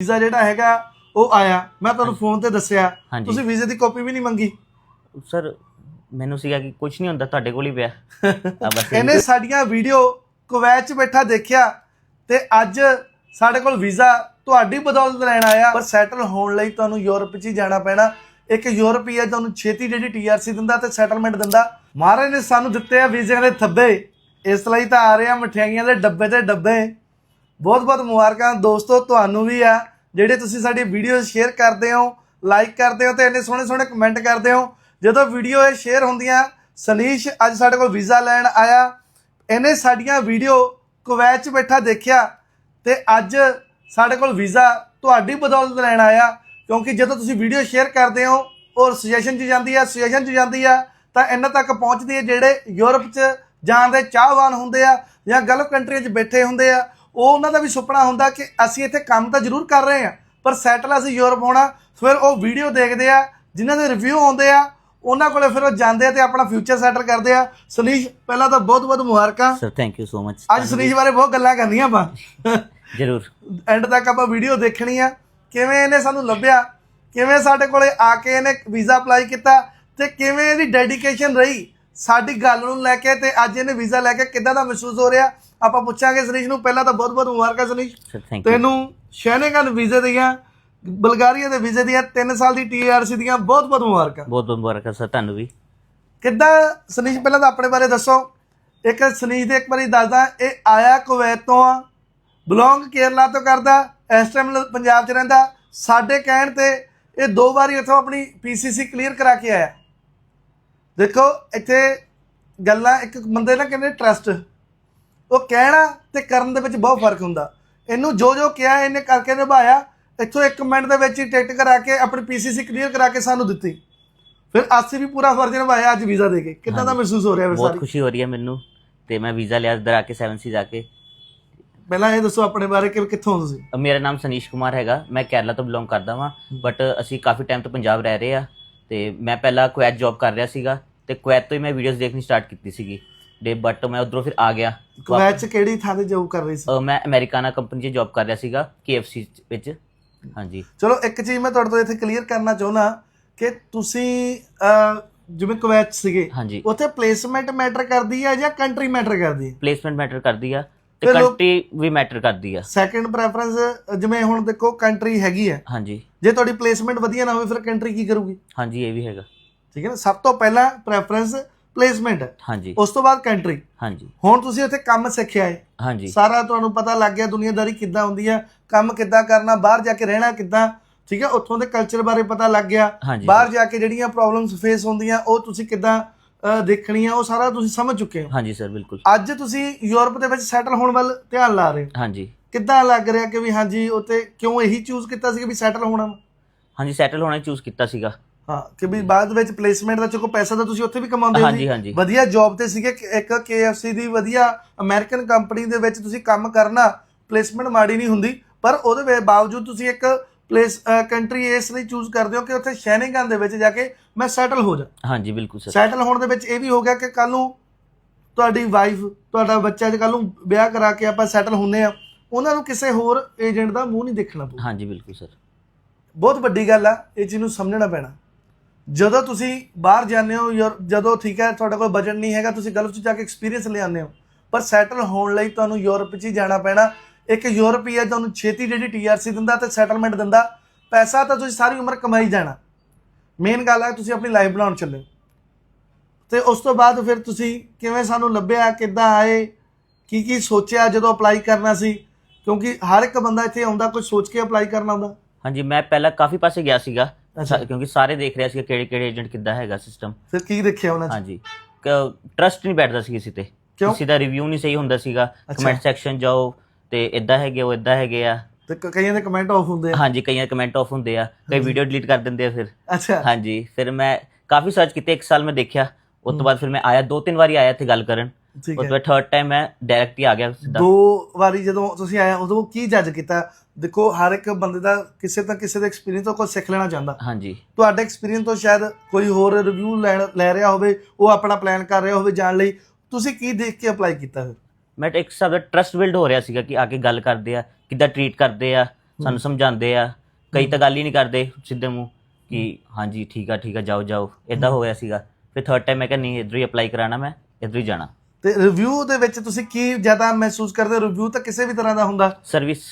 Visa ਜਿਹੜਾ ਹੈਗਾ ਉਹ ਆਇਆ। ਮੈਂ ਤੁਹਾਨੂੰ ਫੋਨ ਤੇ ਦੱਸਿਆ। ਹਾਂਜੀ। ਤੁਸੀਂ ਵੀਜ਼ੇ ਦੀ ਕਾਪੀ ਵੀ ਨਹੀਂ ਮੰਗੀ? ਸਰ ਮੈਨੂੰ ਸੀਗਾ ਕਿ ਕੁਝ ਨਹੀਂ ਹੁੰਦਾ ਤੁਹਾਡੇ ਕੋਲ ਹੀ ਪਿਆ। ਆ ਬਸ ਇਹਨੇ ਸਾਡੀਆਂ ਵੀਡੀਓ ਕੁਵੈਤ 'ਚ ਬੈਠਾ ਦੇਖਿਆ ਤੇ ਅੱਜ ਸਾਡੇ ਕੋਲ ਵੀਜ਼ਾ ਤੁਹਾਡੀ ਬਦੌਲਤ ਲੈਣ ਆਇਆ। ਪਰ ਸੈਟਲ ਹੋਣ ਲਈ ਤੁਹਾਨੂੰ ਯੂਰਪ 'ਚ ਹੀ ਜਾਣਾ ਪੈਣਾ। ਇੱਕ ਯੂਰਪੀਆ ਤੁਹਾਨੂੰ ਛੇਤੀ ਜਿਹੜੀ ਟੀਆਰਸੀ ਦਿੰਦਾ ਤੇ ਸੈਟਲਮੈਂਟ ਦਿੰਦਾ। ਮਹਾਰਾਜ ਨੇ ਸਾਨੂੰ ਦਿੱਤੇ ਆ ਵੀਜ਼ਿਆਂ ਦੇ ਥੱਬੇ। ਇਸ ਲਈ ਤਾਂ ਆ ਰਹੇ ਆ ਮਠਿਆਈਆਂ ਦੇ ਡੱਬੇ ਤੇ ਡੱਬੇ। ਬਹੁਤ ਬਹੁਤ ਮੁਬਾਰਕਾਂ ਦੋਸਤੋ ਤੁਹਾਨੂੰ ਵੀ ਆ। ਜਿਹੜੇ ਤੁਸੀਂ ਸਾਡੀ ਵੀਡੀਓ ਸ਼ੇਅਰ ਕਰਦੇ ਹੋ ਲਾਈਕ ਕਰਦੇ ਹੋ ਤੇ ਇੰਨੇ ਸੋਹਣੇ ਸੋਹਣੇ ਕਮੈਂਟ ਕਰਦੇ ਹੋ, ਜਦੋਂ ਵੀਡੀਓ ਇਹ ਸ਼ੇਅਰ ਹੁੰਦੀਆਂ, ਸਨੀਸ਼ ਅੱਜ ਸਾਡੇ ਕੋਲ ਵੀਜ਼ਾ ਲੈਣ ਆਇਆ, ਇਹਨੇ ਸਾਡੀਆਂ ਵੀਡੀਓ ਕੁਵੈਤ 'ਚ ਬੈਠਾ ਦੇਖਿਆ ਤੇ ਅੱਜ ਸਾਡੇ ਕੋਲ ਵੀਜ਼ਾ ਤੁਹਾਡੀ ਬਦੌਲਤ ਲੈਣ ਆਇਆ, ਕਿਉਂਕਿ ਜਦੋਂ ਤੁਸੀਂ ਵੀਡੀਓ ਸ਼ੇਅਰ ਕਰਦੇ ਹੋ, ਔਰ ਸੁਜੈਸ਼ਨ 'ਚ ਜਾਂਦੀ ਆ ਸੁਜੈਸ਼ਨ 'ਚ ਜਾਂਦੀ ਆ, ਤਾਂ ਇਹਨਾਂ ਤੱਕ ਪਹੁੰਚਦੀ ਹੈ ਜਿਹੜੇ ਯੂਰਪ 'ਚ ਜਾਣ ਦੇ ਚਾਹਵਾਨ ਹੁੰਦੇ ਆ ਜਾਂ ਗਲਫ ਕੰਟਰੀਆਂ 'ਚ ਬੈਠੇ ਹੁੰਦੇ ਆ ਉਹ ਉਹਨਾਂ ਦਾ ਵੀ ਸੁਪਨਾ ਹੁੰਦਾ ਕਿ ਅਸੀਂ ਇੱਥੇ ਕੰਮ ਤਾਂ ਜ਼ਰੂਰ ਕਰ ਰਹੇ ਆ ਪਰ ਸੈਟਲ ਅਸੀਂ ਯੂਰਪ ਹੋਣਾ ਫਿਰ ਉਹ ਵੀਡੀਓ ਦੇਖਦੇ ਆ ਜਿਨ੍ਹਾਂ ਦੇ ਰਿਵਿਊ ਆਉਂਦੇ ਆ ਉਹਨਾਂ ਕੋਲੇ ਫਿਰ ਉਹ ਜਾਂਦੇ ਆ ਤੇ ਆਪਣਾ ਫਿਊਚਰ ਸੈਟਲ ਕਰਦੇ ਆ। ਸੁਨੀਸ਼ ਪਹਿਲਾਂ ਤਾਂ ਬਹੁਤ ਬਹੁਤ ਮੁਬਾਰਕਾਂ। Sir thank you so much ਅੱਜ ਸੁਨੀਸ਼ ਬਾਰੇ ਬਹੁਤ ਗੱਲਾਂ ਕਰਨੀਆਂ ਆਪਾਂ। ਜਰੂਰ। ਐਂਡ ਤੱਕ ਆਪਾਂ ਵੀਡੀਓ ਦੇਖਣੀ ਆ। ਕਿਵੇਂ ਇਹਨੇ ਸਾਨੂੰ ਲੱਭਿਆ? ਕਿਵੇਂ ਸਾਡੇ ਕੋਲੇ ਆ ਕੇ ਇਹਨੇ ਵੀਜ਼ਾ ਅਪਲਾਈ ਕੀਤਾ? ਤੇ ਕਿਵੇਂ ਇਹਦੀ ਡੈਡੀਕੇਸ਼ਨ ਰਹੀ? ਸਾਡੀ ਗੱਲ ਨੂੰ ਲੈ ਕੇ ਤੇ ਅੱਜ ਇਹਨੇ ਵੀਜ਼ਾ ਲੈ ਕੇ ਕਿੱਦਾਂ ਦਾ ਮਹਿਸੂਸ ਹੋ ਰਿਹਾ? ਆਪਾਂ ਪੁੱਛਾਂਗੇ ਸੁਨੀਸ਼ ਨੂੰ ਪਹਿਲਾਂ ਤਾਂ ਬਹੁਤ ਬਹੁਤ ਮੁਬਾਰਕਾਂ ਸੁਨੀਸ਼। ਥੈਂਕ ਯੂ ਤੈਨੂੰ ਸ਼ੈਨੇਗਨ ਵੀਜ਼ੇ ਦੀਆਂ ਬਲਗਾਰੀਆ ਦੇ ਵੀਜ਼ੇ ਦੀਆਂ 3 ਸਾਲ ਦੀ ਟੀਆਰਸੀ ਦੀਆਂ ਬਹੁਤ ਬਹੁਤ ਮੁਬਾਰਕਾਂ। ਬਹੁਤ ਬਹੁਤ ਮੁਬਾਰਕਾਂ ਸਰ ਤੁਹਾਨੂੰ ਵੀ। ਕਿੱਦਾਂ ਸੁਨੀਸ਼ ਪਹਿਲਾਂ ਤਾਂ ਆਪਣੇ ਬਾਰੇ ਦੱਸੋ। ਇੱਕ ਸੁਨੀਸ਼ ਦੇ ਇੱਕ ਵਾਰੀ ਦੱਸਦਾ ਇਹ ਆਇਆ ਕੁਵੈਤ ਤੋਂ ਆ ਬਿਲੋਂਗ ਕੇਰਲਾ ਤੋਂ ਕਰਦਾ ਇਸ ਟਾਈਮ ਪੰਜਾਬ 'ਚ ਰਹਿੰਦਾ। ਸਾਡੇ ਕਹਿਣ ਤੇ ਇਹ ਦੋ ਵਾਰੀ ਇੱਥੋਂ ਆਪਣੀ ਪੀਸੀਸੀ ਕਲੀਅਰ ਕਰਾ ਕੇ ਆਇਆ। ਦੇਖੋ ਇੱਥੇ ਗੱਲਾਂ ਇੱਕ ਬੰਦੇ ਨਾਲ ਕਹਿੰਦੇ ਟਰਸਟ ਉਹ ਕਹਿਣਾ ਤੇ ਕਰਨ ਦੇ ਵਿੱਚ ਬਹੁਤ ਫ਼ਰਕ ਹੁੰਦਾ। ਇਹਨੂੰ ਜੋ ਜੋ ਕਿਹਾ ਇਹਨੇ ਕਰਕੇ ਨਿਭਾਇਆ। ਇੱਥੋਂ ਇੱਕ ਮਿੰਟ ਦੇ ਵਿੱਚ ਹੀ ਟਿਕਟ ਕਰਾ ਕੇ ਆਪਣੀ ਪੀਸੀਸੀ ਕਲੀਅਰ ਕਰਾ ਕੇ ਸਾਨੂੰ ਦਿੱਤੀ। ਫਿਰ ਅਸੀਂ ਵੀ ਪੂਰਾ ਫਰਜ਼ ਨਿਭਾਇਆ ਅੱਜ ਵੀਜ਼ਾ ਦੇ ਕੇ। ਕਿੱਦਾਂ ਦਾ। ਮਹਿਸੂਸ ਹੋ ਰਿਹਾ ਫਿਰ ਬਹੁਤ ਖੁਸ਼ੀ ਹੋ ਰਹੀ ਹੈ ਮੈਨੂੰ ਤੇ ਮੈਂ ਵੀਜ਼ਾ ਲਿਆ ਇੱਧਰ ਆ ਕੇ 7 ਸੀ ਜਾ ਕੇ। ਪਹਿਲਾਂ ਇਹ ਦੱਸੋ ਆਪਣੇ ਬਾਰੇ ਕਿ ਕਿੱਥੋਂ ਹੋ ਤੁਸੀਂ? ਮੇਰਾ ਨਾਮ ਸਨੀਸ਼ ਕੁਮਾਰ ਹੈਗਾ। ਮੈਂ ਕੇਰਲਾ ਤੋਂ ਬਿਲੋਂਗ ਕਰਦਾ ਵਾਂ ਬਟ ਅਸੀਂ ਕਾਫੀ ਟਾਈਮ ਤੋਂ ਪੰਜਾਬ ਰਹਿ ਰਹੇ ਆ ਤੇ ਮੈਂ ਪਹਿਲਾਂ ਕੁਵੈਤ ਜੌਬ ਕਰ ਰਿਹਾ ਸੀਗਾ ਤੇ ਕੁਵੈਤ ਤੋਂ ਹੀ ਮੈਂ ਵੀਡੀਓਜ਼ ਦੇਖਣੀ ਸਟਾਰਟ ਕੀਤੀ ਸੀਗੀ। ਦੇ ਬਟ ਮੈਂ ਉਧਰੋਂ ਫਿਰ ਆ ਗਿਆ। ਕੁਵੈਤ ਚ ਕਿਹੜੀ ਥਾਂ ਤੇ ਜੌਬ ਕਰ ਰਹੀ ਸੀ? ਮੈਂ ਅਮਰੀਕਾਨਾ ਕੰਪਨੀ 'ਚ ਜੌਬ ਕਰ ਰਿਹਾ ਸੀਗਾ KFC ਵਿੱਚ। ਹਾਂਜੀ। ਚਲੋ ਇੱਕ ਚੀਜ਼ ਮੈਂ ਤੁਹਾਡੇ ਤੋਂ ਇੱਥੇ ਕਲੀਅਰ ਕਰਨਾ ਚਾਹੁੰਦਾ ਕਿ ਤੁਸੀਂ ਅਹ, ਜਿਵੇਂ ਕੁਵੈਤ 'ਚ ਸੀਗੇ ਹਾਂਜੀ। ਉੱਥੇ ਪਲੇਸਮੈਂਟ ਮੈਟਰ ਕਰਦੀ ਹੈ ਜਾਂ ਕੰਟਰੀ ਮੈਟਰ ਕਰਦੀ ਹੈ ਪਲੇਸਮੈਂਟ ਮੈਟਰ ਕਰਦੀ ਆ ਤੇ ਲੋਕ- ਕੰਟਰੀ ਵੀ ਮੈਟਰ ਕਰਦੀ ਆ। ਸੈਕੰਡ ਪ੍ਰੈਫਰੈਂਸ ਜਿਵੇਂ ਹੁਣ ਦੇਖੋ ਕੰਟਰੀ ਹੈਗੀ ਹੈ ਹਾਂਜੀ। ਜੇ ਤੁਹਾਡੀ ਪਲੇਸਮੈਂਟ ਵਧੀਆ ਨਾ ਹੋਵੇ ਫਿਰ ਕੰਟਰੀ ਕੀ ਕਰੂਗੀ? ਹਾਂਜੀ ਇਹ ਵੀ ਹੈਗਾ। ਠੀਕ ਹੈ ਨਾ? ਸਭ ਤੋਂ ਪਹਿਲਾਂ ਪ੍ਰੈਫਰੈਂਸ ਪਲੇਸਮੈਂਟ ਹਾਂਜੀ। ਉਸ ਤੋਂ ਬਾਅਦ ਕੰਟਰੀ ਹਾਂਜੀ। ਹੁਣ ਤੁਸੀਂ ਉੱਥੇ ਕੰਮ ਸਿੱਖਿਆ ਹੈ ਹਾਂਜੀ। ਸਾਰਾ ਤੁਹਾਨੂੰ ਪਤਾ ਲੱਗ ਗਿਆ ਦੁਨੀਆਦਾਰੀ ਕਿੱਦਾਂ ਹੁੰਦੀ ਹੈ ਕੰਮ ਕਿੱਦਾਂ ਕਰਨਾ ਬਾਹਰ ਜਾ ਕੇ ਰਹਿਣਾ ਕਿੱਦਾਂ ਠੀਕ ਹੈ ਉੱਥੋਂ ਦੇ ਕਲਚਰ ਬਾਰੇ ਪਤਾ ਲੱਗ ਗਿਆ। ਬਾਹਰ ਜਾ ਕੇ ਜਿਹੜੀਆਂ ਪ੍ਰੋਬਲਮਸ ਫੇਸ ਹੁੰਦੀਆਂ ਉਹ ਤੁਸੀਂ ਕਿੱਦਾਂ ਅਹ, ਦੇਖਣੀਆਂ ਉਹ ਸਾਰਾ ਤੁਸੀਂ ਸਮਝ ਚੁੱਕੇ ਹੋ। ਹਾਂਜੀ ਸਰ ਬਿਲਕੁਲ। ਅੱਜ ਤੁਸੀਂ ਯੂਰਪ ਦੇ ਵਿੱਚ ਸੈਟਲ ਹੋਣ ਵੱਲ ਧਿਆਨ ਲਾ ਰਹੇ ਹੋ। ਹਾਂਜੀ। ਕਿੱਦਾਂ ਲੱਗ ਰਿਹਾ ਕਿ ਵੀ ਹਾਂਜੀ ਉੱਥੇ ਕਿਉਂ ਇਹੀ ਚੂਜ਼ ਕੀਤਾ ਸੀ ਕਿ ਵੀ ਸੈਟਲ ਹੋਣਾ? ਹਾਂਜੀ ਸੈਟਲ ਹੋਣਾ ਚੂਜ਼ ਕੀਤਾ ਸੀਗਾ। ਹਾਂ ਕਿ ਵੀ ਬਾਅਦ ਵਿੱਚ ਪਲੇਸਮੈਂਟ ਦਾ ਚੋਕੋ ਪੈਸਾ ਤਾਂ ਤੁਸੀਂ ਉੱਥੇ ਵੀ ਕਮਾਉਂਦੇ ਹਾਂਜੀ ਸੀ ਹਾਂਜੀ ਵਧੀਆ ਜੌਬ ਤੇ ਸੀਗੇ ਕਿ ਇੱਕ KFC ਦੀ ਵਧੀਆ ਅਮਰੀਕਨ ਕੰਪਨੀ ਦੇ ਵਿੱਚ ਤੁਸੀਂ ਕੰਮ ਕਰਨਾ ਪਲੇਸਮੈਂਟ ਮਾੜੀ ਨਹੀਂ ਹੁੰਦੀ ਪਰ ਉਹਦੇ ਵੇ- ਬਾਵਜੂਦ ਤੁਸੀਂ ਇੱਕ ਪਲੇਸ ਕੰਟਰੀ ਇਸ ਲਈ ਚੂਜ਼ ਕਰਦੇ ਹੋ ਕਿ ਉੱਥੇ ਸ਼ੈਨਿੰਗਨ ਦੇ ਵਿੱਚ ਜਾ ਕੇ ਮੈਂ ਸੈਟਲ ਹੋ ਜਾ। ਹਾਂਜੀ ਬਿਲਕੁਲ ਸਰ। ਸੈਟਲ ਹੋਣ ਦੇ ਵਿੱਚ ਇਹ ਵੀ ਹੋ ਗਿਆ ਕਿ ਕੱਲ ਨੂੰ ਤੁਹਾਡੀ ਵਾਈਫ ਤੁਹਾਡਾ ਬੱਚਾ ਜੇ ਕੱਲ ਨੂੰ ਵਿਆਹ ਕਰਾ ਕੇ ਆਪਾਂ ਸੈਟਲ ਹੁੰਨੇ ਆ ਉਹਨਾਂ ਨੂੰ ਕਿਸੇ ਹੋਰ ਏਜੰਟ ਦਾ ਮੂੰਹ ਨਹੀਂ ਦੇਖਣਾ ਪਊ। ਹਾਂਜੀ ਬਿਲਕੁਲ ਸਰ। ਬਹੁਤ ਵੱਡੀ ਗੱਲ ਆ ਇਹ ਚੀਜ਼ ਨੂੰ ਸਮਝਣਾ ਪੈਣਾ। ਜਦੋਂ ਤੁਸੀਂ ਬਾਹਰ ਜਾਂਦੇ ਹੋ, ਯੂਰ- ਜਦੋਂ ਠੀਕ ਹੈ, ਤੁਹਾਡੇ ਕੋਲ ਬਜਟ ਨਹੀਂ ਹੈਗਾ, ਤੁਸੀਂ ਗਲਫ 'ਚ ਜਾ ਕੇ ਐਕਸਪੀਰੀਅੰਸ ਲਿਆਉਂਦੇ ਹੋ। ਪਰ ਸੈਟਲ ਹੋਣ ਲਈ ਤੁਹਾਨੂੰ ਯੂਰਪ 'ਚ ਹੀ ਜਾਣਾ ਪੈਣਾ। ਇੱਕ ਯੂਰਪੀਆ ਤੁਹਾਨੂੰ ਛੇਤੀ ਜਿਹੜੀ ਟੀਆਰਸੀ ਦਿੰਦਾ ਤੇ ਸੈਟਲਮੈਂਟ ਦਿੰਦਾ, ਪੈਸਾ ਤਾਂ ਤੁਸੀਂ ਸਾਰੀ ਉਮਰ ਕਮਾਈ ਜਾਣਾ। ਮੇਨ ਗੱਲ ਹੈ, ਤੁਸੀਂ ਆਪਣੀ ਲਾਈਫ ਬਣਾਉਣ ਚੱਲੇ। ਹੋ। ਤੇ ਉਸ ਤੋਂ ਬਾਅਦ ਫਿਰ ਤੁਸੀਂ ਕਿਵੇਂ ਸਾਨੂੰ ਲੱਭਿਆ, ਕਿੱਦਾਂ ਆਏ, ਕੀ ਕੀ ਸੋਚਿਆ ਜਦੋਂ ਅਪਲਾਈ ਕਰਨਾ ਸੀ? ਕਿਉਂਕਿ ਹਰ ਇੱਕ ਬੰਦਾ ਇੱਥੇ ਆਉਂਦਾ, ਕੋਈ ਸੋਚ ਕੇ ਅਪਲਾਈ ਕਰਨਾ ਹੁੰਦਾ ਹਾਂਜੀ, ਮੈਂ ਪਹਿਲਾਂ ਕਾਫੀ ਪਾਸੇ ਗਿਆ ਸੀਗਾ। ਅੱਛਾ। ਕਿਉਂਕਿ ਸਾਰੇ ਦੇਖ ਰਿਹਾ ਸੀ ਕਿਹੜੇ ਕਿਹੜੇ ਏਜੰਟ ਕਿੱਦਾਂ ਹੈਗਾ ਸਿਸਟਮ ਫਿਰ ਕੀ ਦੇਖਿਆ ਉਹਨਾਂ 'ਚ? ਹਾਂਜੀ। ਟਰਸਟ ਨਹੀਂ ਬੈਠਦਾ ਸੀ ਕਿਸੇ ਤੇ। ਕਿਉਂ? ਕਿਸੇ ਦਾ ਰਿਵਿਊ ਨਹੀਂ ਸਹੀ ਹੁੰਦਾ ਸੀਗਾ। ਕਮੈਂਟ ਸੈਕਸ਼ਨ ਜਾਓ ਤੇ ਇਦਾਂ ਹੈਗੇ ਉਹ ਇਦਾਂ ਹੈਗੇ ਆ। ਤੇ ਕ- ਕਈਆਂ ਦੇ ਕਮੈਂਟ ਆਫ ਹੁੰਦੇ ਆ। ਹਾਂਜੀ ਕਈਆਂ ਕਮੈਂਟ ਆਫ ਹੁੰਦੇ ਆ। ਕਈ ਵੀਡੀਓ ਡਿਲੀਟ ਕਰ ਦਿੰਦੇ ਆ ਫਿਰ। ਅੱਛਾ। ਹਾਂਜੀ ਫਿਰ ਮੈਂ ਕਾਫੀ ਸਰਚ ਕੀਤੇ ਇੱਕ ਸਾਲ ਮੈਂ ਦੇਖਿਆ। ਉਸ ਤੋਂ ਬਾਅਦ ਫਿਰ ਮੈਂ ਆਇਆ ਦੋ ਤਿੰਨ ਵਾਰੀ ਆਇਆ ਇੱਥੇ ਗੱਲ ਕਰਨ। ਠੀਕ ਉਸ ਹੈ। ਥਰਡ ਟਾਈਮ ਮੈਂ ਡਾਇਰੈਕਟ ਹੀ ਆ ਗਿਆ ਸਿੱਧਾ। ਦੋ ਵਾਰੀ ਜਦੋਂ ਤੁਸੀਂ ਆਏ ਉਦੋਂ ਕੀ ਜੱਜ ਕੀਤਾ? ਦੇਖੋ ਹਰ ਇੱਕ ਬੰਦੇ ਦਾ ਕਿਸੇ ਤਾਂ ਕਿਸੇ ਦਾ ਐਕਸਪੀਰੀਅੰਸ ਤੋਂ ਕੁਝ ਸਿੱਖ ਲੈਣਾ ਚਾਹੁੰਦਾ। ਹਾਂਜੀ। ਤੁਹਾਡੇ ਐਕਸਪੀਰੀਅੰਸ ਤੋਂ ਸ਼ਾਇਦ ਕੋਈ ਹੋਰ ਰਿਵਿਊ ਲੈਣ ਲੈ ਰਿਹਾ ਹੋਵੇ ਉਹ ਆਪਣਾ ਪਲਾਨ ਕਰ ਰਿਹਾ ਹੋਵੇ ਜਾਣ ਲਈ। ਤੁਸੀਂ ਕੀ ਦੇਖ ਕੇ ਅਪਲਾਈ ਕੀਤਾ ਫਿਰ? ਮੈਂ ਇੱਕ ਹਿਸਾਬ ਦਾ ਟਰਸਟ ਬਿਲਡ ਹੋ ਰਿਹਾ ਸੀਗਾ ਕਿ ਆ ਕੇ ਗੱਲ ਕਰਦੇ ਆ ਕਿੱਦਾਂ ਟਰੀਟ ਕਰਦੇ ਆ ਸਾਨੂੰ ਸਮਝਾਉਂਦੇ ਆ। ਕਈ ਤਾਂ ਗੱਲ ਹੀ ਨਹੀਂ ਕਰਦੇ ਸਿੱਧੇ ਮੂੰਹ ਕਿ ਹਾਂਜੀ ਠੀਕ ਆ ਠੀਕ ਆ ਜਾਓ ਜਾਓ। ਇਦਾਂ ਹੋ। ਗਿਆ ਸੀਗਾ। ਫਿਰ ਥਰਡ ਟਾਈਮ ਮੈਂ ਕਿਹਾ ਨਹੀਂ ਇੱਧਰ ਹੀ ਅਪਲਾਈ ਕਰਾਣਾ ਮੈਂ ਇੱਧਰ ਹੀ ਜਾਣਾ। ਤੇ ਰਿਵਿਊ ਦੇ ਵਿੱਚ ਤੁਸੀਂ ਕੀ ਜ਼ਿਆਦਾ ਮਹਿਸੂਸ ਕਰਦੇ ਹੋ? ਰਿਵਿਊ ਤਾਂ ਕਿਸੇ ਵੀ ਤਰ੍ਹਾਂ ਦਾ ਹੁੰਦਾ। ਸਰਵਿਸ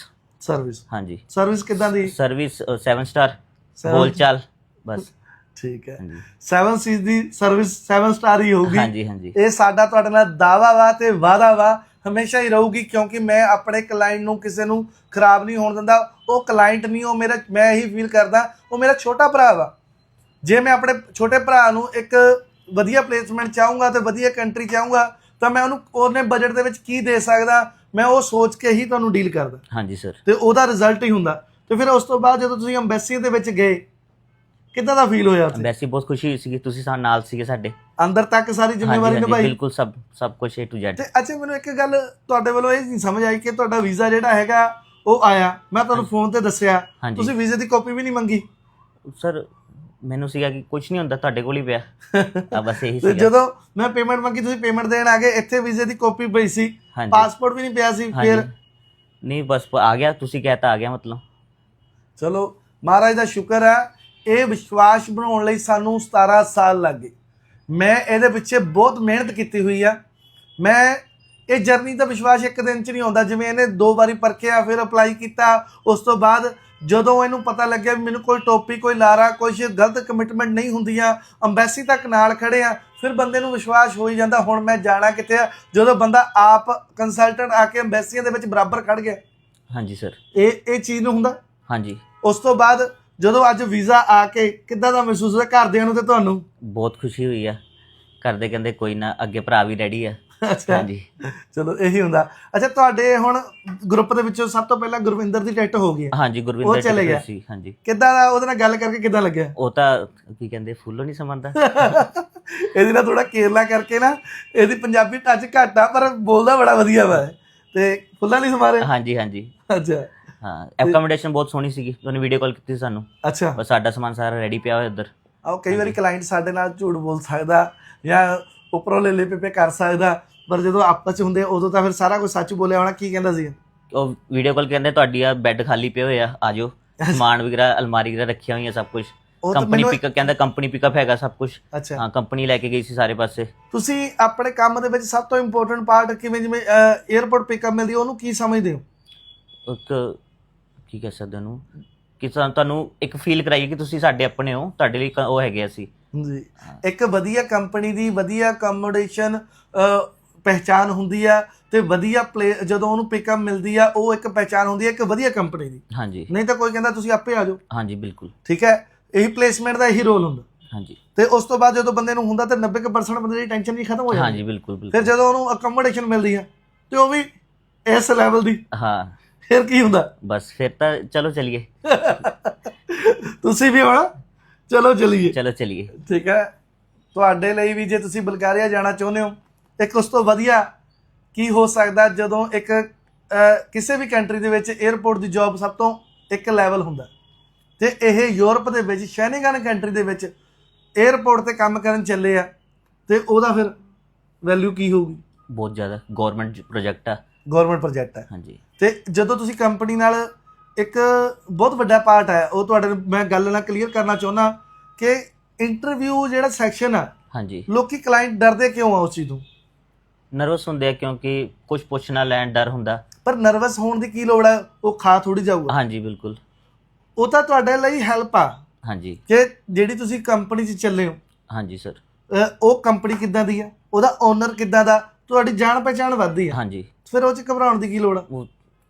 ਸਰਵਿਸ ਹਾਂਜੀ। ਸਰਵਿਸ ਕਿਦਾਂ ਦੀ? ਸਰਵਿਸ 7 ਸਟਾਰ Seven- ਬੋਲ ਚਾਲ ਬਸ। ਠੀਕ ਹੈ। ਹਾਂਜੀ। 7 ਸੀਜ਼ ਦੀ ਸਰਵਿਸ 7 ਸਟਾਰ ਹੀ ਹੋਊਗੀ। ਹਾਂਜੀ ਹਾਂਜੀ। ਇਹ ਸਾਡਾ ਤੁਹਾਡੇ ਨਾਲ ਦਾਵਾ ਵਾ ਤੇ ਵਾਦਾ ਵਾ ਹਮੇਸ਼ਾ ਹੀ ਰਹੂਗੀ ਕਿਉਂਕਿ ਮੈਂ ਆਪਣੇ ਕਲਾਇੰਟ ਨੂੰ ਕਿਸੇ ਨੂੰ ਖਰਾਬ ਨਹੀਂ ਹੋਣ ਦਿੰਦਾ। ਉਹ ਕਲਾਇੰਟ ਨਹੀਂ ਉਹ ਮੇਰਾ ਮੈਂ ਇਹੀ ਫੀਲ ਕਰਦਾ ਉਹ ਮੇਰਾ ਛੋਟਾ ਭਰਾ ਵਾ। ਜੇ ਮੈਂ ਆਪਣੇ ਛੋਟੇ ਭਰਾ ਨੂੰ ਇੱਕ ਵਧੀਆ ਪਲੇਸਮੈਂਟ ਚਾਹੂੰਗਾ ਤੇ ਵਧੀਆ ਕੰਟਰੀ ਚਾਹੂੰਗਾ ਤਾਂ ਮੈਂ ਉਹਨੂੰ ਉਹਨੇ ਬਜਟ ਦੇ ਵਿੱਚ ਕੀ ਦੇ ਸਕਦਾ ਮੈਂ ਉਹ ਸੋਚ ਕੇ ਹੀ ਤੁਹਾਨੂੰ ਡੀਲ ਕਰਦਾ। ਹਾਂਜੀ ਸਰ ਤੇ ਉਹਦਾ ਰਿਜ਼ਲਟ ਹੀ ਹੁੰਦਾ। ਤੇ ਫਿਰ ਉਸ ਤੋਂ ਬਾਅਦ ਜਦੋਂ ਤੁਸੀਂ ਅੰਬੈਸੀ ਦੇ ਵਿੱਚ ਗਏ ਕਿੱਦਾਂ ਦਾ ਫੀਲ ਹੋਇਆ ਉੱਥੇ? ਵੈਸੇ ਬਹੁਤ ਖੁਸ਼ੀ ਹੋਈ ਸੀ ਤੁਸੀਂ ਸਾਡੇ ਨਾਲ ਸੀਗੇ ਸਾਡੇ। ਅੰਦਰ ਤੱਕ ਸਾਰੀ ਹਾਂਜੀ ਜ਼ਿੰਮੇਵਾਰੀ ਹਾਂਜੀ ਨਿਭਾਈ? ਬਿਲਕੁਲ ਸਭ ਸਭ ਕੁਝ A to Z ਤੇ ਅੱਛਾ ਮੈਨੂੰ ਇੱਕ ਗੱਲ ਤੁਹਾਡੇ ਵੱਲੋਂ ਇਹ ਨਹੀਂ ਸਮਝ ਆਈ ਕਿ ਤੁਹਾਡਾ ਵੀਜ਼ਾ ਜਿਹੜਾ ਹੈਗਾ ਉਹ ਆਇਆ। ਮੈਂ ਤੁਹਾਨੂੰ ਫੋਨ ਤੇ ਦੱਸਿਆ। ਹਾਂਜੀ। ਤੁਸੀਂ ਵੀਜ਼ੇ ਦੀ ਕਾਪੀ ਵੀ ਨਹੀਂ ਮੰਗੀ? ਸਰ ਮੈਨੂੰ ਸੀਗਾ ਕਿ ਕੁਝ ਨਹੀਂ ਹੁੰਦਾ ਤੁਹਾਡੇ ਕੋਲ ਹੀ ਪਿਆ। ਆ ਬਸ ਇਹੀ ਤੇ ਸੀਗਾ। ਜਦੋਂ ਮੈਂ ਪੇਮੈਂਟ ਮੰਗੀ ਤੁਸੀਂ ਪੇਮੈਂਟ ਦੇਣ ਆ ਗਏ ਇੱਥੇ ਵੀਜ਼ੇ ਦੀ ਕਾਪੀ ਪਈ ਸੀ। ਹਾਂਜੀ। ਪਾਸਪੋਰਟ ਵੀ ਨਹੀਂ ਪਿਆ ਸੀ ਫਿਰ? ਹਾਂਜੀ ਨਹੀਂ ਬਸ ਪ- ਆ ਗਿਆ ਤੁਸੀਂ ਕਹਿਤਾ ਆ ਗਿਆ ਮਤਲਬ। ਚਲੋ ਮਹਾਰਾਜ ਦਾ ਸ਼ੁਕਰ ਹੈ ਇਹ ਵਿਸ਼ਵਾਸ ਬਣਾਉਣ ਲਈ ਸਾਨੂੰ 17 ਸਾਲ ਲੱਗ ਮੈਂ ਇਹਦੇ ਪਿੱਛੇ ਬਹੁਤ ਮਿਹਨਤ ਕੀਤੀ ਹੋਈ ਆ। ਮੈਂ ਇਹ ਜਰਨੀ ਦਾ ਵਿਸ਼ਵਾਸ ਇੱਕ ਦਿਨ ਚ ਨਹੀਂ ਆਉਂਦਾ ਜਿਵੇਂ ਇਹਨੇ ਦੋ ਵਾਰੀ ਪਰਖਿਆ ਫਿਰ ਅਪਲਾਈ ਕੀਤਾ ਉਸ ਤੋਂ ਬਾਅਦ ਜਦੋਂ ਇਹਨੂੰ ਪਤਾ ਲੱਗਿਆ ਵੀ ਮੈਨੂੰ ਕੋਈ ਟੋਪੀ ਕੋਈ ਲਾਰਾ ਕੁਝ ਗਲਤ ਕਮਿਟਮੈਂਟ ਨਹੀਂ ਹੁੰਦੀਆਂ ਅੰਬੈਸੀ ਤੱਕ ਨਾਲ ਖੜੇ ਆ ਫਿਰ ਬੰਦੇ ਨੂੰ ਵਿਸ਼ਵਾਸ ਹੋ ਹੀ ਜਾਂਦਾ ਹੁਣ ਮੈਂ ਜਾਣਾ ਕਿੱਥੇ ਆ? ਜਦੋਂ ਬੰਦਾ ਆਪ ਕੰਸਲਟੈਂਟ ਆ ਕੇ ਅੰਬੈਸੀਆਂ ਦੇ ਵਿੱਚ ਬਰਾਬਰ ਖੜ ਗਿਆ। ਹਾਂਜੀ ਸਰ ਇਹ ਇਹ ਚੀਜ਼ ਨੂੰ ਹੁੰਦਾ? ਹਾਂਜੀ। ਉਸ ਤੋਂ ਬਾਅਦ ਜਦੋਂ ਅੱਜ ਵੀਜ਼ਾ ਆ ਕੇ ਕਿੱਦਾਂ ਦਾ ਮਹਿਸੂਸ ਹੋਇਆ ਘਰਦਿਆਂ ਨੂੰ ਤੇ ਤੁਹਾਨੂੰ? ਬਹੁਤ ਖੁਸ਼ੀ ਹੋਈ ਆ। ਕਰਦੇ ਕਹਿੰਦੇ ਕੋਈ ਨਾ ਅੱਗੇ ਭਰਾ ਵੀ ਰੈਡੀ ਆ। ਅੱਛਾ। ਹਾਂਜੀ। ਚਲੋ ਇਹੀ ਹੁੰਦਾ। ਅੱਛਾ ਤੁਹਾਡੇ ਹੁਣ ਗਰੁੱਪ ਦੇ ਵਿੱਚੋਂ ਸਭ ਤੋਂ ਪਹਿਲਾਂ ਗੁਰਵਿੰਦਰ ਦੀ ਟਿਕਟ ਹੋ ਗਈ। ਹੈ। ਹਾਂਜੀ ਉਹ ਗੁਰਵਿੰਦਰ ਚਲੇ ਗਿਆ। ਟਿਕਟ ਸੀ ਹਾਂਜੀ। ਕਿੱਦਾਂ ਦਾ ਉਹਦੇ ਨਾਲ ਗੱਲ ਕਰਕੇ ਕਿੱਦਾਂ ਲੱਗਿਆ? ਉਹ ਤਾਂ ਕੀ ਕਹਿੰਦੇ ਫੁੱਲੋ ਨਹੀਂ ਸਮਝਦਾ ਇਹਦੀ ਨਾਲ ਥੋੜਾ ਕੇਰਲਾ ਕਰਕੇ ਨਾ ਇਹਦੀ ਪੰਜਾਬੀ ਟੱਚ ਘੱਟ ਆ ਪਰ ਬੋਲਦਾ ਬੜਾ ਵਧੀਆ ਵਾ। ਇਹ। ਤੇ ਫੁੱਲਾਂ ਨਹੀਂ ਸਮਾਰੇ ਹਾਂਜੀ ਹਾਂਜੀ। ਅੱਛਾ। ਹਾਂ ਐਕੋਮੋਡੇਸ਼ਨ ਬਹੁਤ ਸੋਹਣੀ ਸੀਗੀ। ਉਹਨੇ ਵੀਡੀਓ ਕਾਲ ਕੀਤੀ ਸੀ ਸਾਨੂੰ। ਅੱਛਾ। ਬਸ ਸਾਡਾ ਸਮਾਨ ਸਾਰਾ ਰੈਡੀ ਪਿਆ ਹੋਇਆ ਇੱਧਰ ਆਹ ਕਈ ਵਾਰੀ ਕਲਾਇੰਟ ਸਾਡੇ ਨਾਲ ਝੂਠ ਬੋਲ ਸਕਦਾ ਜਾਂ ਉੱਪਰੋਂ ਲੈ ਲੈ ਪੇ ਕਰ ਸਕਦਾ ਪਰ ਜਦੋਂ ਆਪਸ ਚ ਹੁੰਦੇ ਉਦੋਂ ਤਾਂ ਫਿਰ ਸਾਰਾ ਕੁਝ ਸੱਚ ਬੋਲਿਆ ਹੋਣਾ ਕੀ ਕਹਿੰਦਾ ਸੀ? ਉਹ ਵੀਡੀਓ ਕਾਲ ਕਹਿੰਦੇ ਤੁਹਾਡੀ ਆ ਬੈੱਡ ਖਾਲੀ ਪਏ ਹੋਏ ਆ ਆਜੋ। ਸਮਾਨ ਵਗੈਰਾ ਅਲਮਾਰੀ ਵਗੈਰਾ ਰੱਖੀਆਂ ਹੋਈਆਂ ਸਭ ਕੁਝ ਕੰਪਨੀ ਪਿਕਅਪ ਕਹਿੰਦਾ ਕੰਪਨੀ ਪਿਕਅਪ ਹੈਗਾ ਸਭ ਕੁਝ ਹਾਂ ਕੰਪਨੀ ਲੈ ਕੇ ਗਈ ਸੀ ਸਾਰੇ ਪਾਸੇ। ਤੁਸੀਂ ਆਪਣੇ ਕੰਮ ਦੇ ਵਿੱਚ ਸਭ ਤੋਂ ਇੰਪੋਰਟੈਂਟ ਪਾਰਟ ਕਿਵੇਂ ਜਿਵੇਂ 에어ਪੋਰਟ ਪਿਕਅਪ ਮਿਲਦੀ ਉਹਨੂੰ ਕੀ ਸਮਝਦੇ ਹੋ? ਇੱਕ ਕੀ ਕਹਿ ਸਕਦੇ ਉਹਨੂੰ? ਕਿ ਤੁਹਾਨੂੰ ਇੱਕ ਫੀਲ ਕਰਾਈਏ ਕਿ ਤੁਸੀਂ ਸਾਡੇ ਆਪਣੇ ਹੋ ਤੁਹਾਡੇ ਲਈ ਉਹ ਹੈਗੇ ਅਸੀਂ। ਜੀ ਇੱਕ ਵਧੀਆ ਕੰਪਨੀ ਦੀ ਵਧੀਆ ਅਕਮੋਡੇਸ਼ਨ ਪਹਿਚਾਨ ਹੁੰਦੀ ਆ ਤੇ ਵਧੀਆ ਪਲੇ ਜਦੋਂ ਉਹਨੂੰ ਪਿਕਅਪ ਮਿਲਦੀ ਆ ਉਹ ਇੱਕ ਪਹਿਚਾਨ ਹੁੰਦੀ ਹੈ ਇੱਕ ਵਧੀਆ ਕੰਪਨੀ ਦੀ। ਹਾਂਜੀ। ਨਹੀਂ ਤਾਂ ਕੋਈ ਕਹਿੰਦਾ ਤੁਸੀਂ ਆਪੇ ਆ ਜਾਓ। ਹਾਂਜੀ ਬਿਲਕੁਲ। ਠੀਕ ਹੈ? ਇਹੀ ਪਲੇਸਮੈਂਟ ਦਾ ਇਹੀ ਰੋਲ ਹੁੰਦਾ। ਹਾਂਜੀ। ਤੇ ਉਸ ਤੋਂ ਬਾਅਦ ਜਦੋਂ ਬੰਦੇ ਨੂੰ ਹੁੰਦਾ ਤਾਂ 90% ਬੰਦੇ ਦੀ ਟੈਨਸ਼ਨ ਵੀ ਖਤਮ ਹੋ ਜਾਂਦੀ। ਹਾਂਜੀ ਬਿਲਕੁਲ ਫਿਰ ਬਿਲਕੁਲ ਜਦੋਂ ਉਹਨੂੰ ਅਕਮੋਡੇਸ਼ਨ ਮਿਲਦੀ ਆ ਤੇ ਉਹ ਵੀ ਇਸ ਲੈਵਲ ਦੀ। ਹਾਂ। ਫਿਰ ਕੀ ਹੁੰਦਾ? ਬਸ ਫਿਰ ਤਾਂ ਚਲੋ ਚਲੀਏ। ਤੁਸੀਂ ਵੀ ਹੁਣ ਚਲੋ ਚਲੀਏ। ਚਲੋ ਚਲੀਏ। ਠੀਕ ਹੈ। ਤੁਹਾਡੇ ਲਈ ਵੀ ਜੇ ਤੁਸੀਂ ਬਲਗਾਰੀਆ ਜਾਣਾ ਚਾਹੁੰਦੇ ਹੋ ਇੱਕ ਉਸ ਤੋਂ ਵਧੀਆ ਕੀ ਹੋ ਸਕਦਾ ਜਦੋਂ ਇੱਕ ਕਿਸੇ ਵੀ ਕੰਟਰੀ ਦੇ ਵਿੱਚ 에어ਪੋਰਟ ਦੀ ਜੌਬ ਸਭ ਤੋਂ ਇੱਕ ਲੈਵਲ ਹੁੰਦਾ। ਤੇ ਇਹ ਯੂਰਪ ਦੇ ਵਿੱਚ ਸ਼ੈਨਗਨ ਕੰਟਰੀ ਦੇ ਵਿੱਚ 에어ਪੋਰਟ ਤੇ ਕੰਮ ਕਰਨ ਚੱਲੇ ਆ ਤੇ ਉਹਦਾ ਫਿਰ ਵੈਲਿਊ ਕੀ ਹੋਊਗੀ? ਬਹੁਤ ਜ਼ਿਆਦਾ। ਗਵਰਨਮੈਂਟ ਪ੍ਰੋਜੈਕਟ ਆ। ਗਵਰਨਮੈਂਟ ਪ੍ਰੋਜੈਕਟ ਆ। ਹਾਂਜੀ। ਤੇ ਜਦੋਂ ਤੁਸੀਂ ਕੰਪਨੀ ਨਾਲ ਇੱਕ ਬਹੁਤ ਵੱਡਾ ਪਾਰਟ ਹੈ। ਉਹ ਤੁਹਾਡੇ ਮੈਂ ਗੱਲ ਨਾਲ ਕਲੀਅਰ ਕਰਨਾ ਚਾਹੁੰਦਾ ਕਿ ਇੰਟਰਵਿਊ ਜਿਹੜਾ ਸੈਕਸ਼ਨ ਆ ਹਾਂਜੀ। ਲੋਕੀ ਕਲਾਇੰਟ ਡਰਦੇ ਕਿਉਂ ਆ ਉਸ ਚੀਜ਼ ਤੋਂ ਨਰਵਸ ਹੁੰਦੇ ਆ ਕਿਉਂਕਿ ਕੁਝ ਪੁੱਛਣਾ ਲੈਣ ਡਰ ਹੁੰਦਾ। ਪਰ ਨਰਵਸ ਹੋਣ ਦੀ ਕੀ ਲੋੜ ਹੈ ਉਹ ਖਾ ਥੋੜੀ ਜਾਊਗਾ। ਹਾਂਜੀ ਬਿਲਕੁਲ। ਉਹ ਤਾਂ ਤੁਹਾਡੇ ਲਈ ਹੈਲਪ ਆ। ਹਾਂਜੀ। ਕਿ ਜਿਹੜੀ ਤੁਸੀਂ ਕੰਪਨੀ 'ਚ ਚੱਲੇ ਹੋ। ਹਾਂਜੀ ਸਰ ਉਹ ਕੰਪਨੀ ਕਿੱਦਾਂ ਦੀ ਆ? ਉਹਦਾ ਓਨਰ ਕਿੱਦਾਂ ਦਾ? ਤੁਹਾਡੀ ਜਾਣ ਪਹਿਚਾਣ ਵੱਧਦੀ ਆ। ਹਾਂਜੀ। ਫਿਰ ਉਹ 'ਚ ਘਬਰਾਉਣ ਦੀ ਕੀ ਲੋੜ ਆ?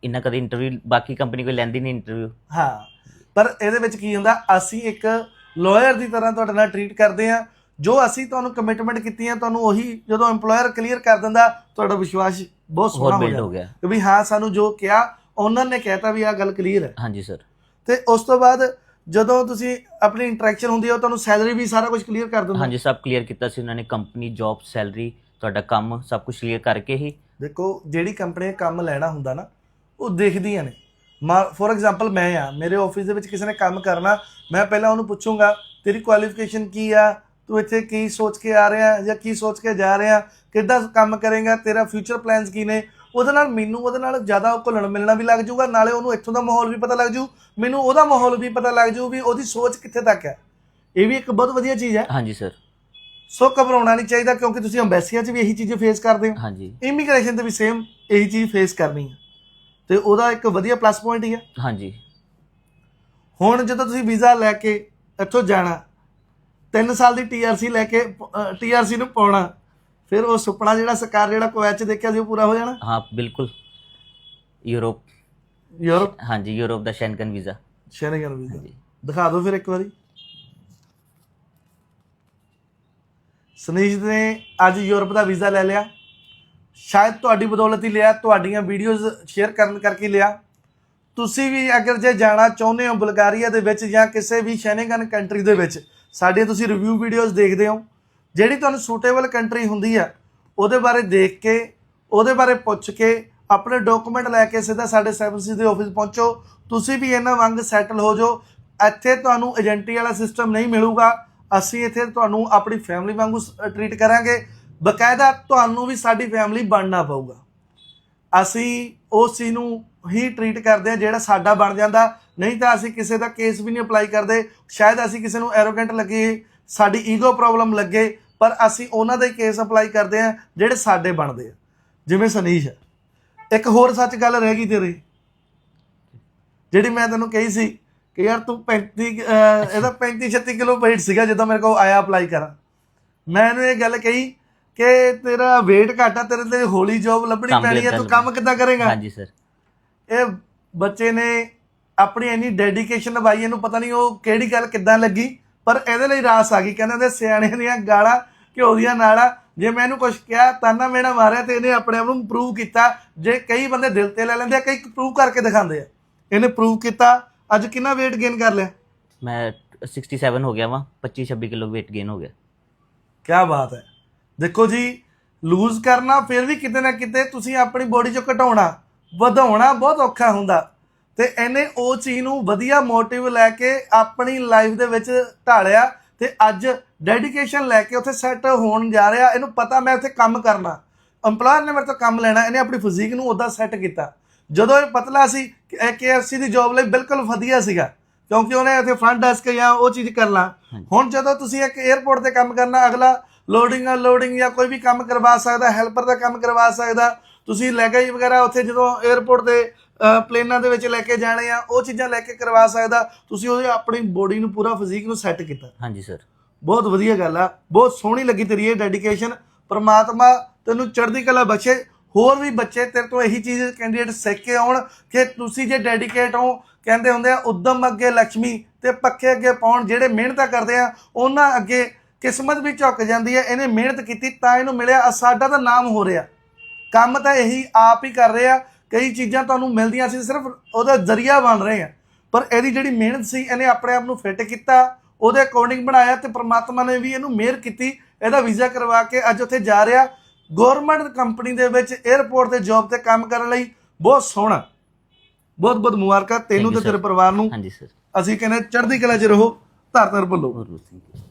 ਇੰਨਾ ਕਦੇ ਇੰਟਰਵਿਊ ਬਾਕੀ ਕੰਪਨੀ ਕੋਈ ਲੈਂਦੀ ਨਹੀਂ ਇੰਟਰਵਿਊ ਹਾਂ ਪਰ ਇਹਦੇ ਵਿੱਚ ਕੀ ਹੁੰਦਾ ਅਸੀਂ ਇੱਕ ਲਾਇਰ ਦੀ ਤਰ੍ਹਾਂ ਤੁਹਾਡੇ ਨਾਲ ਟਰੀਟ ਕਰਦੇ ਆ ਜੋ ਅਸੀਂ ਤੁਹਾਨੂੰ ਕਮਿਟਮੈਂਟ ਕੀਤੀਆਂ ਤੁਹਾਨੂੰ ਉਹੀ ਜਦੋਂ EMPLOYER ਕਲੀਅਰ ਕਰ ਦਿੰਦਾ ਤੁਹਾਡਾ ਵਿਸ਼ਵਾਸ ਬਹੁਤ ਸੋਹਣਾ ਹੋ ਬਿਲਡ ਹੋ ਗਿਆ। ਕਿ ਵੀ ਹਾਂ ਸਾਨੂੰ ਜੋ ਕਿਹਾ ਓਨਰ ਨੇ ਕਹਿਤਾ ਵੀ ਆ ਗੱਲ ਕਲੀਅਰ ਹੈ। ਹਾਂਜੀ ਸਰ ਤੇ ਉਸ ਤੋਂ ਬਾਅਦ ਜਦੋਂ ਤੁਸੀਂ ਆਪਣੀ ਇੰਟਰੈਕਸ਼ਨ ਹੁੰਦੀ ਹੈ ਉਹ ਤੁਹਾਨੂੰ ਸੈਲਰੀ ਵੀ ਸਾਰਾ ਕੁਝ ਕਲੀਅਰ ਕਰ ਦਿੰਦਾ। ਹਾਂਜੀ ਸਭ ਕਲੀਅਰ ਕੀਤਾ ਸੀ ਉਹਨਾਂ ਨੇ ਕੰਪਨੀ ਜੌਬ ਸੈਲਰੀ ਤੁਹਾਡਾ ਕੰਮ ਸਭ ਕੁਝ ਕਲੀਅਰ ਕਰਕੇ ਹੀ। ਦੇਖੋ ਜਿਹੜੀ ਕੰਪਨੀ ਕੰਮ ਲੈਣਾ ਹੁੰਦਾ ਨਾ ਉਹ ਦੇਖਦੀਆਂ ਨੇ। ਫੋਰ ਐਗਜ਼ਾਮਪਲ ਮੈਂ ਆ ਮੇਰੇ ਆਫਿਸ ਦੇ ਵਿੱਚ ਕਿਸੇ ਨੇ ਕੰਮ ਕਰਨਾ ਮੈਂ ਪਹਿਲਾਂ ਉਹਨੂੰ ਪੁੱਛੂੰਗਾ ਤੇਰੀ ਕੁਆਲੀਫਿਕੇਸ਼ਨ ਕੀ ਆ? ਤੂੰ ਇੱਥੇ ਕੀ ਸੋਚ ਕੇ ਆ ਰਿਹਾ ਜਾਂ ਕੀ ਸੋਚ ਕੇ ਜਾ ਰਿਹਾ? ਕਿੱਦਾਂ ਕੰਮ ਕਰੇਗਾ? ਤੇਰਾ ਫਿਊਚਰ ਪਲਾਨਸ ਕੀ ਨੇ? ਉਹਦੇ ਨਾਲ ਮੈਨੂੰ ਉਹਦੇ ਨਾਲ ਜ਼ਿਆਦਾ ਘੁਲਣ ਮਿਲਣਾ ਵੀ ਲੱਗ ਜਾਊਗਾ ਨਾਲੇ ਉਹਨੂੰ ਇੱਥੋਂ ਦਾ ਮਾਹੌਲ ਵੀ ਪਤਾ ਲੱਗ ਜਾਊ। ਮੈਨੂੰ ਉਹਦਾ ਮਾਹੌਲ ਵੀ ਪਤਾ ਲੱਗ ਜਾਊ ਵੀ ਉਹਦੀ ਸੋਚ ਕਿੱਥੇ ਤੱਕ ਹੈ ਇਹ ਵੀ ਇੱਕ ਬਹੁਤ ਵਧੀਆ ਚੀਜ਼ ਹੈ। ਹਾਂਜੀ ਸਰ ਸੋ ਘਬਰਾਉਣਾ ਨਹੀਂ ਚਾਹੀਦਾ ਕਿਉਂਕਿ ਤੁਸੀਂ ਅੰਬੈਸੀਆਂ 'ਚ ਵੀ ਇਹੀ ਚੀਜ਼ਾਂ ਫੇਸ ਕਰਦੇ ਹੋ। ਹਾਂਜੀ। ਇਮੀਗ੍ਰੇਸ਼ਨ ਤੇ ਵੀ ਸੇਮ ਇਹੀ ਚੀਜ਼ ਫੇਸ ਕਰਨੀ ਹੈ ਤੇ ਉਹਦਾ ਇੱਕ ਵਧੀਆ ਪਲੱਸ ਪੁਆਇੰਟ ਹੀ ਹੈ ਹਾਂਜੀ। ਹੁਣ ਜਦੋਂ ਤੁਸੀਂ ਵੀਜ਼ਾ ਲੈ ਕੇ ਇੱਥੋਂ ਜਾਣਾ 3 ਸਾਲ ਦੀ ਟੀਆਰਸੀ ਲੈ ਕੇ ਟੀਆਰਸੀ ਨੂੰ ਪਾਉਣਾ ਫਿਰ ਉਹ ਸੁਪਨਾ ਜਿਹੜਾ ਸਰਕਾਰ ਜਿਹੜਾ ਕੁਵੈਤ 'ਚ ਦੇਖਿਆ ਸੀ ਉਹ ਪੂਰਾ ਹੋ ਜਾਣਾ? ਹਾਂ ਬਿਲਕੁਲ। ਯੂਰਪ। ਯੂਰਪ? ਹਾਂਜੀ ਯੂਰਪ ਦਾ ਸ਼ੈਂਗਨ ਵੀਜ਼ਾ। Schengen visa. ਦਿਖਾ ਦਿਓ ਫਿਰ ਇੱਕ ਵਾਰੀ। ਸਨੀਸ਼ ਨੇ ਅੱਜ ਯੂਰਪ ਦਾ ਵੀਜ਼ਾ ਲੈ ਲਿਆ। ਸ਼ਾਇਦ ਤੁਹਾਡੀ ਬਦੌਲਤ ਹੀ ਲਿਆ, ਤੁਹਾਡੀਆਂ ਵੀਡੀਓਜ਼ ਸ਼ੇਅਰ ਕਰਨ ਕਰਕੇ ਲਿਆ। ਤੁਸੀਂ ਵੀ ਅਗਰ ਜੇ ਜਾਣਾ ਚਾਹੁੰਦੇ ਹੋ ਬਲਗਾਰੀਆ ਦੇ ਵਿੱਚ ਜਾਂ ਕਿਸੇ ਵੀ ਸ਼ੈਨੇਗਨ ਕੰਟਰੀ ਦੇ ਵਿੱਚ ਸਾਡੀਆਂ ਤੁਸੀਂ ਰਿਵਿਊ ਵੀਡੀਓਜ਼ ਦੇਖਦੇ ਹੋ। ਜਿਹੜੀ ਤੁਹਾਨੂੰ ਸੂਟੇਬਲ ਕੰਟਰੀ ਹੁੰਦੀ ਆ, ਉਹਦੇ ਬਾਰੇ ਦੇਖ ਕੇ, ਉਹਦੇ ਬਾਰੇ ਪੁੱਛ ਕੇ, ਆਪਣੇ ਡਾਕੂਮੈਂਟ ਲੈ ਕੇ ਸਿੱਧਾ ਸਾਡੇ 7C ਦੇ ਆਫਿਸ ਪਹੁੰਚੋ। ਤੁਸੀਂ ਵੀ ਇਹਨਾਂ ਵਾਂਗ ਸੈਟਲ ਹੋ ਜਾਓ। ਇੱਥੇ ਤੁਹਾਨੂੰ ਏਜੰਟੀ ਵਾਲਾ ਸਿਸਟਮ ਨਹੀਂ ਮਿਲੂਗਾ। ਅਸੀਂ ਇੱਥੇ ਤੁਹਾਨੂੰ ਆਪਣੀ ਫੈਮਿਲੀ ਵਾਂਗੂ ਟਰੀਟ ਕਰਾਂਗੇ। ਬਕਾਇਦਾ ਤੁਹਾਨੂੰ ਵੀ ਸਾਡੀ ਫੈਮਿਲੀ ਬਣਨਾ ਪਊਗਾ। ਅਸੀਂ ਉਸ ਚੀਜ਼ ਨੂੰ ਹੀ ਟਰੀਟ ਕਰਦੇ ਆ ਜਿਹੜਾ ਸਾਡਾ ਬਣ ਜਾਂਦਾ। ਨਹੀਂ ਤਾਂ ਅਸੀਂ ਕਿਸੇ ਦਾ ਕੇਸ ਵੀ ਨਹੀਂ ਅਪਲਾਈ ਕਰਦੇ। ਸ਼ਾਇਦ ਅਸੀਂ ਕਿਸੇ ਨੂੰ ਐਰੋਗੈਂਟ ਲੱਗੇ, ਸਾਡੀ ਈਗੋ ਪ੍ਰੋਬਲਮ ਲੱਗੇ, ਪਰ ਅਸੀਂ ਉਹਨਾਂ ਦਾ ਕੇਸ ਅਪਲਾਈ ਕਰਦੇ ਆ ਜਿਹੜੇ ਸਾਡੇ ਬਣਦੇ ਆ। ਜਿਵੇਂ ਸਨੀਸ਼ ਇੱਕ ਹੋਰ ਸੱਚ ਗੱਲ ਰਹਿ ਗਈ ਤੇਰੀ। ਜਿਹੜੀ ਮੈਂ ਤੈਨੂੰ ਕਹੀ ਸੀ ਕਿ ਯਾਰ ਤੂੰ 35 ਇਹਦਾ 35 36 ਕਿਲੋ weight ਸੀਗਾ ਜਦੋਂ ਮੇਰੇ ਕੋਲ ਆਇਆ ਅਪਲਾਈ ਕਰਾਂ। ਮੈਂ ਇਹਨੂੰ ਇਹ ਗੱਲ ਕਹੀ ਕਿ ਤੇਰਾ weight ਘੱਟ ਤੇਰੇ ਲਈ ਹੌਲੀ ਜੌਬ ਲੱਭਣੀ ਕੰਮ ਪੈਣੀ ਹੈ ਤੂੰ ਕੰਮ ਕਿੱਦਾਂ ਕਰੇਗਾ? ਹਾਂਜੀ ਸਰ ਇਹ ਬੱਚੇ ਨੇ ਆਪਣੀ ਇੰਨੀ ਡੈਡੀਕੇਸ਼ਨ ਨਿਭਾਈ ਇਹਨੂੰ ਪਤਾ ਨਹੀਂ ਉਹ ਕਿਹੜੀ ਗੱਲ ਕਿੱਦਾਂ ਲੱਗੀ ਪਰ ਇਹਦੇ ਲਈ ਰਾਸ ਆ ਗਈ। ਕਹਿੰਦੇ ਨੇ ਸਿਆਣੇ ਦੀਆਂ ਗਾਲਾਂ ਘਿਓ ਦੀਆਂ ਨਾੜਾਂ ਜੇ ਮੈਂ ਇਹਨੂੰ ਕੁਝ ਕਿਹਾ ਤਾਨਾ ਮੇਣਾ ਮਾਰਿਆ ਤੇ ਇਹਨੇ ਆਪਣੇ ਆਪ ਨੂੰ ਪ੍ਰੂਵ ਕੀਤਾ। ਜੇ ਕਈ ਬੰਦੇ ਦਿਲ ਤੇ ਲੈ ਲੈਂਦੇ ਆ ਕਈ ਪ੍ਰੂਵ ਕਰਕੇ ਦਿਖਾਉਂਦੇ ਆ। ਇਹਨੇ ਪ੍ਰੂਵ ਕੀਤਾ। ਅੱਜ ਕਿੰਨਾ weight gain ਕਰ ਲਿਆ? ਮੈਂ 67 ਹੋ ਗਿਆ ਵਾਂ 25 26 ਕਿਲੋ weight gain ਹੋ ਗਿਆ। ਕੀ ਬਾਤ ਹੈ। ਦੇਖੋ ਜੀ ਲੂਜ਼ ਕਰਨਾ ਫਿਰ ਵੀ ਕਿਤੇ ਨਾ ਕਿਤੇ ਤੁਸੀਂ ਆਪਣੀ ਬੋਡੀ ਚੋਂ ਘਟਾਉਣਾ ਵਧਾਉਣਾ ਬਹੁਤ ਔਖਾ ਹੁੰਦਾ। ਤੇ ਇਹਨੇ ਉਹ ਚੀਜ਼ ਨੂੰ ਵਧੀਆ ਮੋਟਿਵ ਲੈ ਕੇ ਆਪਣੀ ਲਾਈਫ ਦੇ ਵਿੱਚ ਢਾਲਿਆ ਤੇ ਅੱਜ ਡੈਡੀਕੇਸ਼ਨ ਲੈ ਕੇ ਉੱਥੇ ਸੈੱਟ ਹੋਣ ਜਾ ਰਿਹਾ। ਇਹਨੂੰ ਪਤਾ ਮੈਂ ਉੱਥੇ ਕੰਮ ਕਰਨਾ। EMPLOYER ਨੇ ਮੇਰੇ ਤੋਂ ਕੰਮ ਲੈਣਾ ਇਹਨੇ ਆਪਣੀ ਫਿਜ਼ੀਕ ਨੂੰ ਉਦਾਂ ਸੈੱਟ ਕੀਤਾ। ਜਦੋਂ ਇਹ ਪਤਲਾ ਸੀ KFC ਦੀ ਜੌਬ ਲਈ ਬਿਲਕੁਲ ਵਧੀਆ ਸੀਗਾ ਕਿਉਂਕਿ ਉਹਨੇ ਉੱਥੇ ਫਰੰਟ ਡੈਸਕ ਜਾਂ ਉਹ ਚੀਜ਼ ਕਰਨਾ। ਹੁਣ ਜਦੋਂ ਤੁਸੀਂ ਇੱਕ 에ਅਰਪੋਰਟ ਤੇ ਕੰਮ ਕਰਨਾ ਅਗਲਾ ਲੋਡਿੰਗ ਆ ਲੋਡਿੰਗ ਜਾਂ ਕੋਈ ਵੀ ਕੰਮ ਕਰਵਾ ਸਕਦਾ ਹੈਲਪਰ ਦਾ ਕੰਮ ਕਰਵਾ ਸਕਦਾ ਤੁਸੀਂ ਲੈਗੇਜ ਵਗੈਰਾ ਉੱਥੇ ਜਦੋਂ 에어ਪੋਰਟ ਦੇ ਪਲੇਨਾਂ ਦੇ ਵਿੱਚ ਲੈ ਕੇ ਜਾਣੇ ਆ ਉਹ ਚੀਜ਼ਾਂ ਲੈ ਕੇ ਕਰਵਾ ਸਕਦਾ ਤੁਸੀਂ ਉਹਦੀ ਆਪਣੀ ਬੋਡੀ ਨੂੰ ਪੂਰਾ ਫਿਜ਼ੀਕ ਨੂੰ ਸੈੱਟ ਕੀਤਾ। ਹਾਂਜੀ ਸਰ ਬਹੁਤ ਵਧੀਆ ਗੱਲ ਆ ਬਹੁਤ ਸੋਹਣੀ ਲੱਗੀ ਤੇਰੀ ਇਹ ਡੈਡੀਕੇਸ਼ਨ ਪਰਮਾਤਮਾ ਤੈਨੂੰ ਚੜ੍ਹਦੀ ਕਲਾ ਬਖਸ਼ੇ ਹੋਰ ਵੀ ਬੱਚੇ ਤੇਰੇ ਤੋਂ ਇਹੀ ਚੀਜ਼ ਕੈਂਡੀਡੇਟ ਸਿੱਖ ਕੇ ਆਉਣ ਕਿ ਤੁਸੀਂ ਜੇ ਡੈਡੀਕੇਟ ਹੋ ਕਹਿੰਦੇ ਹੁੰਦੇ ਆ ਉਦਮ ਅੱਗੇ ਲక్ష్ਮੀ ਤੇ ਪੱਖੇ ਅੱਗੇ ਪਾਉਣ ਜਿਹੜੇ ਮਿਹਨਤਾਂ ਕਰਦੇ ਆ ਉਹਨਾਂ ਅੱਗੇ ਕਿਸਮਤ ਵੀ ਝੁੱਕ ਜਾਂਦੀ ਹੈ ਇਹਨੇ ਮਿਹਨਤ ਕੀਤੀ ਤਾਂ ਇਹਨੂੰ ਮਿਲਿਆ ਸਾਡਾ ਤਾਂ ਨਾਮ ਹੋ ਰਿਹਾ। ਕੰਮ ਤਾਂ ਇਹੀ ਆਪ ਹੀ ਕਰ ਰਹੇ ਕਈ ਚੀਜ਼ਾਂ ਤੁਹਾਨੂੰ ਮਿਲਦੀਆਂ ਸੀ ਸਿਰਫ ਉਹਦਾ ਜ਼ਰੀਆ ਬਣ ਰਹੇ ਆ। ਪਰ ਇਹਦੀ ਜਿਹੜੀ ਮਿਹਨਤ ਸੀ ਇਹਨੇ ਆਪਣੇ ਆਪ ਨੂੰ ਫਿੱਟ ਕੀਤਾ ਉਹਦੇ ਅਕੋਰਡਿੰਗ ਬਣਾਇਆ ਤੇ ਪ੍ਰਮਾਤਮਾ ਨੇ ਵੀ ਇਹਨੂੰ ਮਿਹਰ ਕੀਤੀ ਇਹਦਾ ਵੀਜ਼ਾ ਕਰਵਾ ਕੇ ਅੱਜ ਉੱਥੇ ਜਾ ਰਿਹਾ। ਗਵਰਨਮੈਂਟ ਕੰਪਨੀ ਦੇ ਵਿੱਚ 에ਅਰਪੋਰਟ ਤੇ ਜੌਬ ਤੇ ਕੰਮ ਕਰਨ ਲਈ ਬਹੁਤ ਸੋਹਣਾ। ਬਹੁਤ ਬਹੁਤ ਮੁਬਾਰਕਾਂ ਤੈਨੂੰ ਤੇ ਤੇਰੇ. ਪਰਿਵਾਰ ਨੂੰ। ਹਾਂਜੀ ਸਰ ਅਸੀਂ ਕਹਿੰਦੇ ਚੜ੍ਹਦੀ ਕਲਾ 'ਚ ਰਹੋ ਧਰ ਧਰ ਭੁੱਲੋ। ਹੋਰ ਥੈਂਕ ਯੂ